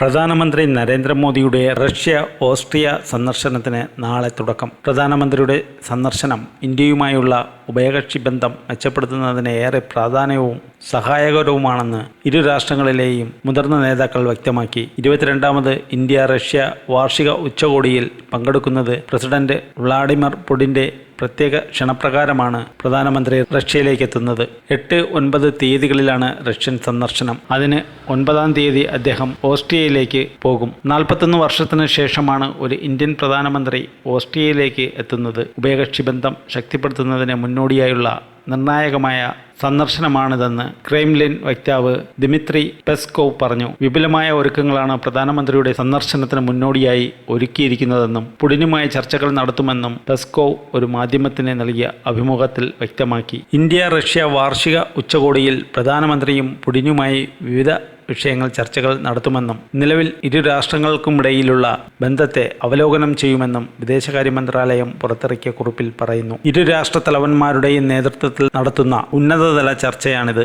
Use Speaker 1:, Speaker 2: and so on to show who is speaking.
Speaker 1: പ്രധാനമന്ത്രി നരേന്ദ്രമോദിയുടെ Russia Austria സന്ദർശനത്തിന് നാളെ തുടക്കം. പ്രധാനമന്ത്രിയുടെ സന്ദർശനം ഇന്ത്യയുമായുള്ള ഉഭയകക്ഷി ബന്ധം മെച്ചപ്പെടുത്തുന്നതിന് ഏറെ പ്രാധാന്യവും സഹായകരവുമാണെന്ന് ഇരു രാഷ്ട്രങ്ങളിലെയും മുതിർന്ന നേതാക്കൾ വ്യക്തമാക്കി. ഇരുപത്തിരണ്ടാമത് ഇന്ത്യ റഷ്യ വാർഷിക ഉച്ചകോടിയിൽ പങ്കെടുക്കുന്നത് പ്രസിഡന്റ് വ്ളാഡിമിർ പുടിന്റെ പ്രത്യേക ക്ഷണപ്രകാരമാണ് പ്രധാനമന്ത്രി റഷ്യയിലേക്ക് എത്തുന്നത് എട്ട് ഒൻപത് തീയതികളിലാണ് റഷ്യൻ സന്ദർശനം. അതിന് ഒൻപതാം തീയതി അദ്ദേഹം ഓസ്ട്രിയയിലേക്ക് പോകും. നാൽപ്പത്തൊന്ന് വർഷത്തിന് ശേഷമാണ് ഒരു ഇന്ത്യൻ പ്രധാനമന്ത്രി ഓസ്ട്രിയയിലേക്ക് എത്തുന്നത്. ഉഭയകക്ഷി ബന്ധം ശക്തിപ്പെടുത്തുന്നതിന് മുന്നോടിയായുള്ള നിർണായകമായ സന്ദർശനമാണിതെന്ന് ക്രെംലിൻ വക്താവ് ദിമിത്രി പെസ്കോവ് പറഞ്ഞു. വിപുലമായ ഒരുക്കങ്ങളാണ് പ്രധാനമന്ത്രിയുടെ സന്ദർശനത്തിന് മുന്നോടിയായി ഒരുക്കിയിരിക്കുന്നതെന്നും പുടിനുമായി ചർച്ചകൾ നടത്തുമെന്നും പെസ്കോവ് ഒരു മാധ്യമത്തിന് നൽകിയ അഭിമുഖത്തിൽ വ്യക്തമാക്കി. ഇന്ത്യ റഷ്യ വാർഷിക ഉച്ചകോടിയിൽ പ്രധാനമന്ത്രിയും പുടിനുമായി വിവിധ വിഷയങ്ങൾ ചർച്ചകൾ നടത്തുമെന്നും നിലവിൽ ഇരു രാഷ്ട്രങ്ങൾക്കുമിടയിലുള്ള ബന്ധത്തെ അവലോകനം ചെയ്യുമെന്നും വിദേശകാര്യ മന്ത്രാലയം പുറത്തിറക്കിയ കുറിപ്പിൽ പറയുന്നു. ഇരു രാഷ്ട്ര തലവന്മാരുടെയും നേതൃത്വത്തിൽ നടത്തുന്ന ഉന്നതതല ചർച്ചയാണിത്.